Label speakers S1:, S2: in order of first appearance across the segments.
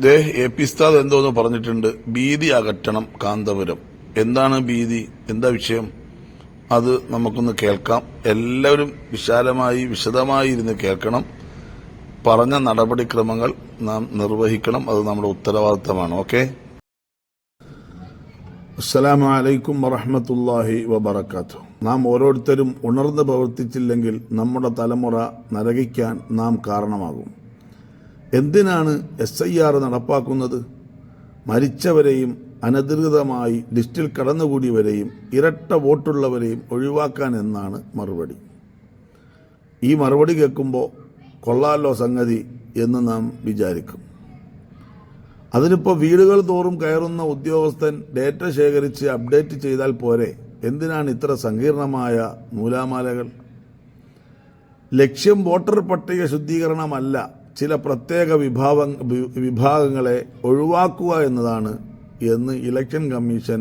S1: ദേ A എന്തോന്ന് പറഞ്ഞിട്ടുണ്ട്? ഭീതി അകറ്റണം കാന്തപുരം. എന്താണ് ഭീതി? എന്താ വിഷയം? അത് നമുക്കൊന്ന് കേൾക്കാം. എല്ലാവരും വിശാലമായി വിശദമായി ഇരുന്ന് കേൾക്കണം. പറഞ്ഞ നടപടിക്രമങ്ങൾ നാം നിർവഹിക്കണം. അത് നമ്മുടെ ഉത്തരവാദിത്തമാണ്. ഓക്കെ? അസ്സലാമു അലൈക്കും വറഹമത്തല്ലാഹി വബർക്കാത്തു നാം ഓരോരുത്തരും ഉണർന്ന് പ്രവർത്തിച്ചില്ലെങ്കിൽ നമ്മുടെ തലമുറ നരകിക്കാൻ നാം കാരണമാകും. എന്തിനാണ് എസ് ഐ ആർ നടപ്പാക്കുന്നത്? മരിച്ചവരെയും അനധികൃതമായി ലിസ്റ്റിൽ കടന്നുകൂടിയവരെയും ഇരട്ട വോട്ടുള്ളവരെയും ഒഴിവാക്കാൻ എന്നാണ് മറുപടി. ഈ മറുപടി കേൾക്കുമ്പോൾ കൊള്ളാലോ സംഗതി എന്ന് നാം വിചാരിക്കും. അതിനിപ്പോൾ വീടുകൾ തോറും കയറുന്ന ഉദ്യോഗസ്ഥൻ ഡേറ്റ ശേഖരിച്ച് അപ്ഡേറ്റ് ചെയ്താൽ പോരെ? എന്തിനാണ് ഇത്ര സങ്കീർണമായ നൂലാമാലകൾ? ലക്ഷ്യം വോട്ടർ പട്ടിക ശുദ്ധീകരണമല്ല ചില പ്രത്യേക വിഭാഗ വിഭാഗങ്ങളെ ഒഴിവാക്കുക എന്നതാണ് എന്ന് ഇലക്ഷൻ കമ്മീഷൻ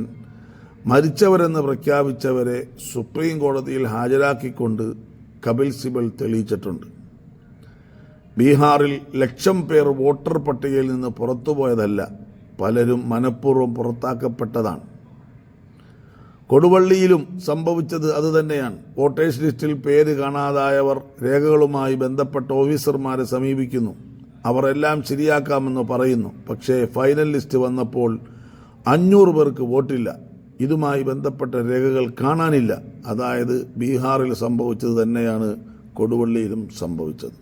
S1: മരിച്ചവരെന്ന് പ്രഖ്യാപിച്ചവരെ സുപ്രീം കോടതിയിൽ ഹാജരാക്കിക്കൊണ്ട് കപിൽ സിബൽ തെളിയിച്ചിട്ടുണ്ട്. ബീഹാറിൽ ലക്ഷം പേർ വോട്ടർ പട്ടികയിൽ നിന്ന് പുറത്തുപോയതല്ല പലരും മനഃപൂർവം പുറത്താക്കപ്പെട്ടതാണ്. കൊടുവള്ളിയിലും സംഭവിച്ചത് അതുതന്നെയാണ് വോട്ടേഴ്സ് ലിസ്റ്റിൽ പേര് കാണാതായവർ രേഖകളുമായി ബന്ധപ്പെട്ട ഓഫീസർമാരെ സമീപിക്കുന്നു. അവർ എല്ലാം ശരിയാക്കാമെന്ന് പറയുന്നു. പക്ഷേ ഫൈനൽ ലിസ്റ്റ് വന്നപ്പോൾ അഞ്ഞൂറ് പേർക്ക് വോട്ടില്ല. ഇതുമായി ബന്ധപ്പെട്ട രേഖകൾ കാണാനില്ല. അതായത് ബീഹാറിൽ സംഭവിച്ചത് തന്നെയാണ് കൊടുവള്ളിയിലും സംഭവിച്ചത്.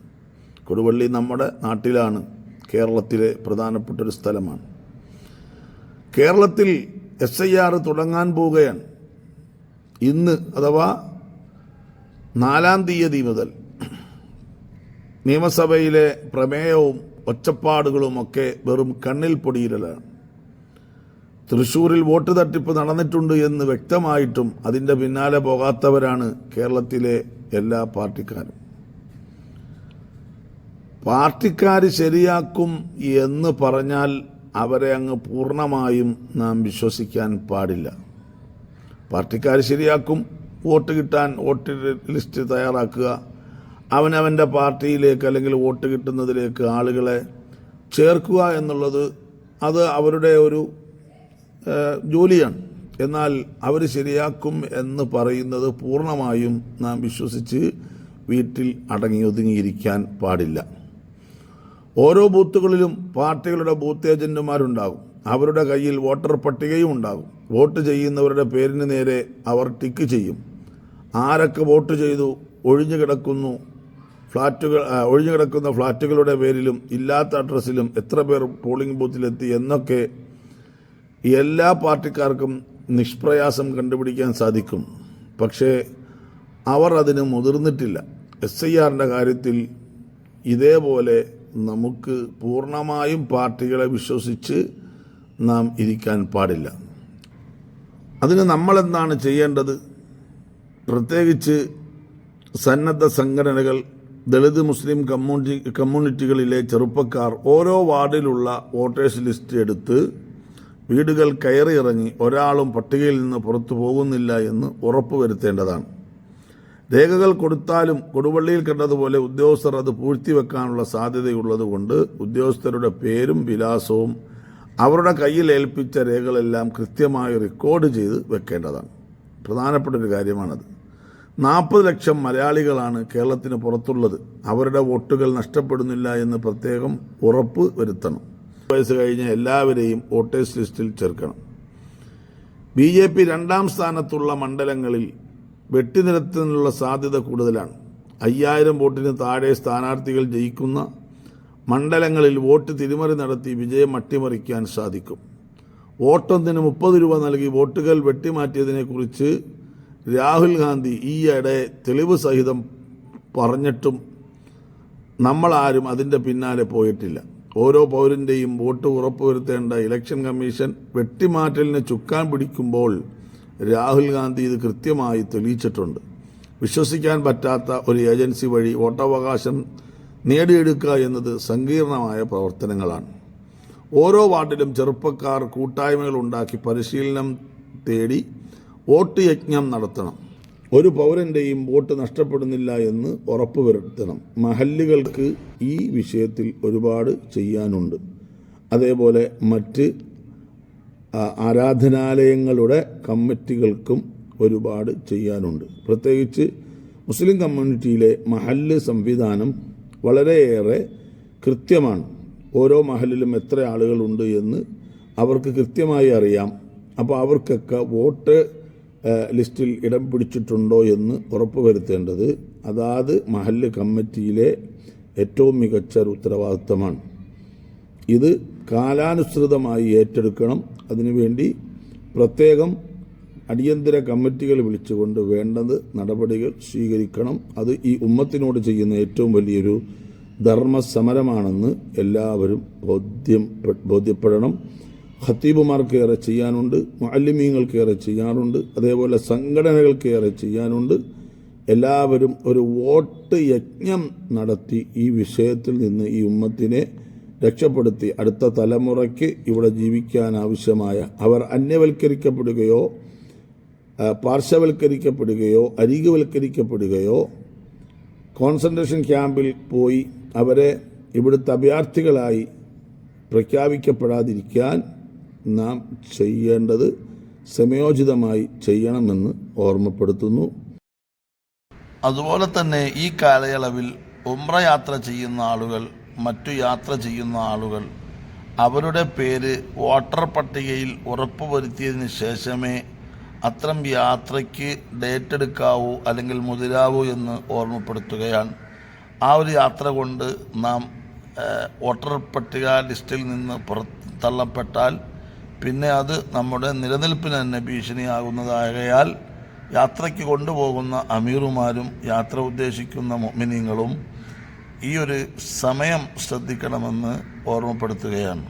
S1: കൊടുവള്ളി നമ്മുടെ നാട്ടിലാണ്. കേരളത്തിലെ പ്രധാനപ്പെട്ട ഒരു സ്ഥലമാണ്. കേരളത്തിൽ എസ് ഐ ആർ തുടങ്ങാൻ പോവുകയാണ്. ഇന്ന് അഥവാ നാലാം തീയതി മുതൽ നിയമസഭയിലെ പ്രമേയവും ഒച്ചപ്പാടുകളുമൊക്കെ വെറും കണ്ണിൽ പൊടിയിലാണ് തൃശ്ശൂരിൽ വോട്ട് തട്ടിപ്പ് നടന്നിട്ടുണ്ട് എന്ന് വ്യക്തമായിട്ടും അതിന്റെ പിന്നാലെ പോകാത്തവരാണ് കേരളത്തിലെ എല്ലാ പാർട്ടിക്കാരും. പാർട്ടിക്കാർ ശരിയാക്കും എന്ന് പറഞ്ഞാൽ അവരെ അങ്ങ് പൂർണമായും നാം വിശ്വസിക്കാൻ പാടില്ല. പാർട്ടിക്കാർ ശരിയാക്കും. വോട്ട് കിട്ടാൻ വോട്ട് ലിസ്റ്റ് തയ്യാറാക്കുക. അവനവന്റെ പാർട്ടിയിലേക്ക് അല്ലെങ്കിൽ വോട്ട് കിട്ടുന്നതിലേക്ക് ആളുകളെ ചേർക്കുക എന്നുള്ളത് അത് അവരുടെ ഒരു ജോലിയാണ്. എന്നാൽ അവർ ശരിയാക്കും എന്ന് പറയുന്നത് പൂർണമായും നാം വിശ്വസിച്ച് വീട്ടിൽ അടങ്ങി ഒതുങ്ങിയിരിക്കാൻ പാടില്ല. ഓരോ ബൂത്തുകളിലും പാർട്ടികളുടെ ബൂത്ത് ഏജന്റുമാരുണ്ടാകും. അവരുടെ കയ്യിൽ വോട്ടർ പട്ടികയും ഉണ്ടാകും. വോട്ട് ചെയ്യുന്നവരുടെ പേരിന് നേരെ അവർ ടിക്ക് ചെയ്യും. ആരൊക്കെ വോട്ട് ചെയ്തു? ഒഴിഞ്ഞു കിടക്കുന്നു ഫ്ലാറ്റുകൾ ഒഴിഞ്ഞു കിടക്കുന്ന ഫ്ലാറ്റുകളുടെ പേരിലും ഇല്ലാത്ത അഡ്രസ്സിലും എത്ര പേർ പോളിംഗ് ബൂത്തിലെത്തി എന്നൊക്കെ എല്ലാ പാർട്ടിക്കാർക്കും നിഷ്പ്രയാസം കണ്ടുപിടിക്കാൻ സാധിക്കും. പക്ഷേ അവർ അതിന് മുതിർന്നിട്ടില്ല. എസ് ഐ ആറിന്റെ കാര്യത്തിൽ ഇതേപോലെ നമുക്ക് പൂർണമായും പാർട്ടികളെ വിശ്വസിച്ച് നാം ഇരിക്കാൻ പാടില്ല. അതിന് നമ്മളെന്താണ് ചെയ്യേണ്ടത്? പ്രത്യേകിച്ച് സന്നദ്ധ സംഘടനകൾ ദളിത് മുസ്ലിം കമ്മ്യൂണിറ്റി കമ്മ്യൂണിറ്റികളിലെ ചെറുപ്പക്കാർ ഓരോ വാർഡിലുള്ള വോട്ടേഴ്സ് ലിസ്റ്റ് എടുത്ത് വീടുകൾ കയറിയിറങ്ങി ഒരാളും പട്ടികയിൽ നിന്ന് പുറത്തു പോകുന്നില്ല എന്ന് ഉറപ്പുവരുത്തേണ്ടതാണ്. രേഖകൾ കൊടുത്താലും കൊടുവള്ളിയിൽ കണ്ടതുപോലെ ഉദ്യോഗസ്ഥർ അത് പൂഴ്ത്തിവെക്കാനുള്ള സാധ്യതയുള്ളതുകൊണ്ട് ഉദ്യോഗസ്ഥരുടെ പേരും വിലാസവും അവരുടെ കയ്യിൽ ഏൽപ്പിച്ച രേഖകളെല്ലാം കൃത്യമായി റെക്കോർഡ് ചെയ്ത് വെക്കേണ്ടതാണ്. പ്രധാനപ്പെട്ട ഒരു കാര്യമാണത്. നാൽപ്പത് ലക്ഷം മലയാളികളാണ് കേരളത്തിന് പുറത്തുള്ളത്. അവരുടെ വോട്ടുകൾ നഷ്ടപ്പെടുന്നില്ല എന്ന് പ്രത്യേകം ഉറപ്പ് വരുത്തണം. വയസ്സ് കഴിഞ്ഞ എല്ലാവരെയും വോട്ടേഴ്സ് ലിസ്റ്റിൽ ചേർക്കണം. ബി ജെ പി രണ്ടാം സ്ഥാനത്തുള്ള മണ്ഡലങ്ങളിൽ വെട്ടിനിരത്തുന്നതിനുള്ള സാധ്യത കൂടുതലാണ്. അയ്യായിരം വോട്ടിന് താഴെ സ്ഥാനാർത്ഥികൾ ജയിക്കുന്ന മണ്ഡലങ്ങളിൽ വോട്ട് തിരിമറി നടത്തി വിജയം അട്ടിമറിക്കാൻ സാധിക്കും. വോട്ടൊന്നിന് മുപ്പത് രൂപ നൽകി വോട്ടുകൾ വെട്ടിമാറ്റിയതിനെക്കുറിച്ച് രാഹുൽ ഗാന്ധി ഈയിടെ തെളിവ് സഹിതം പറഞ്ഞിട്ടും നമ്മളാരും അതിന്റെ പിന്നാലെ പോയിട്ടില്ല. ഓരോ പൗരന്റെയും വോട്ട് ഉറപ്പുവരുത്തേണ്ട ഇലക്ഷൻ കമ്മീഷൻ വെട്ടിമാറ്റലിന് ചുക്കാൻ പിടിക്കുമ്പോൾ രാഹുൽ ഗാന്ധി ഇത് കൃത്യമായി തെളിയിച്ചിട്ടുണ്ട്. വിശ്വസിക്കാൻ പറ്റാത്ത ഒരു ഏജൻസി വഴി വോട്ടവകാശം നേടിയെടുക്കുക എന്നത് സങ്കീർണമായ പ്രവർത്തനങ്ങളാണ്. ഓരോ വാർഡിലും ചെറുപ്പക്കാർ കൂട്ടായ്മകൾ ഉണ്ടാക്കി പരിശീലനം തേടി വോട്ട് യജ്ഞം നടത്തണം. ഒരു പൗരന്റെയും വോട്ട് നഷ്ടപ്പെടുന്നില്ല എന്ന് ഉറപ്പുവരുത്തണം മഹല്ലുകൾക്ക് ഈ വിഷയത്തിൽ ഒരുപാട് ചെയ്യാനുണ്ട്. അതേപോലെ മറ്റ് ആരാധനാലയങ്ങളുടെ കമ്മിറ്റികൾക്കും ഒരുപാട് ചെയ്യാനുണ്ട്. പ്രത്യേകിച്ച് മുസ്ലിം കമ്മ്യൂണിറ്റിയിലെ മഹല്ല് സംവിധാനം വളരെയേറെ കൃത്യമാണ്. ഓരോ മഹലിലും എത്ര ആളുകളുണ്ട് എന്ന് അവർക്ക് കൃത്യമായി അറിയാം. അപ്പോൾ അവർക്കൊക്കെ വോട്ട് ലിസ്റ്റിൽ ഇടം പിടിച്ചിട്ടുണ്ടോ എന്ന് ഉറപ്പുവരുത്തേണ്ടത് അതാത് മഹല്ല് കമ്മിറ്റിയിലെ ഏറ്റവും മികച്ച ഒരു ഉത്തരവാദിത്തമാണ്. ഇത് കാലാനുസൃതമായി ഏറ്റെടുക്കണം. അതിനുവേണ്ടി പ്രത്യേകം അടിയന്തര കമ്മിറ്റികൾ വിളിച്ചുകൊണ്ട് വേണ്ടത് നടപടികൾ സ്വീകരിക്കണം. അത് ഈ ഉമ്മത്തിനോട് ചെയ്യുന്ന ഏറ്റവും വലിയൊരു ധർമ്മസമരമാണെന്ന് എല്ലാവരും ബോധ്യം ബോധ്യപ്പെടണം. ഖത്തീബുമാർക്ക് ഏറെ ചെയ്യാനുണ്ട് മുഅല്ലിമീങ്ങൾക്ക് ഏറെ ചെയ്യാനുണ്ട് അതേപോലെ സംഘടനകൾക്ക് ഏറെ ചെയ്യാനുണ്ട്. എല്ലാവരും ഒരു വോട്ട് യജ്ഞം നടത്തി ഈ വിഷയത്തിൽ നിന്ന് ഈ ഉമ്മത്തിനെ രക്ഷപ്പെടുത്തി അടുത്ത തലമുറയ്ക്ക് ഇവിടെ ജീവിക്കാൻ ആവശ്യമായ അവർ അന്യവൽക്കരിക്കപ്പെടുകയോ പാർശ്വവൽക്കരിക്കപ്പെടുകയോ അരികുവൽക്കരിക്കപ്പെടുകയോ കോൺസെൻട്രേഷൻ ക്യാമ്പിൽ പോയി അവരെ ഇവിടുത്തെ അഭയാർത്ഥികളായി പ്രഖ്യാപിക്കപ്പെടാതിരിക്കാൻ നാം ചെയ്യേണ്ടത് സമയോചിതമായി ചെയ്യണമെന്ന് ഓർമ്മപ്പെടുത്തുന്നു.
S2: അതുപോലെ തന്നെ ഈ കാലയളവിൽ ഉമ്ര യാത്ര ചെയ്യുന്ന ആളുകൾ മറ്റു യാത്ര ചെയ്യുന്ന ആളുകൾ അവരുടെ പേര് വോട്ടർ പട്ടികയിൽ ഉറപ്പുവരുത്തിയതിന് ശേഷമേ അത്തരം യാത്രയ്ക്ക് ഡേറ്റ് എടുക്കാവൂ അല്ലെങ്കിൽ മുതിരാവൂ എന്ന് ഓർമ്മപ്പെടുത്തുകയാണ്. ആ ഒരു യാത്ര കൊണ്ട് നാം വോട്ടർ പട്ടിക ലിസ്റ്റിൽ നിന്ന് പുറത്തള്ളപ്പെട്ടാൽ പിന്നെ അത് നമ്മുടെ നിലനിൽപ്പിന് തന്നെ ഭീഷണിയാകുന്നതാകയാൽ യാത്രയ്ക്ക് കൊണ്ടുപോകുന്ന അമീറുമാരും യാത്ര ഉദ്ദേശിക്കുന്ന മൊമിനിങ്ങളും ഈ ഒരു സമയം ശ്രദ്ധിക്കണമെന്ന് ഓർമ്മപ്പെടുത്തുകയാണ്.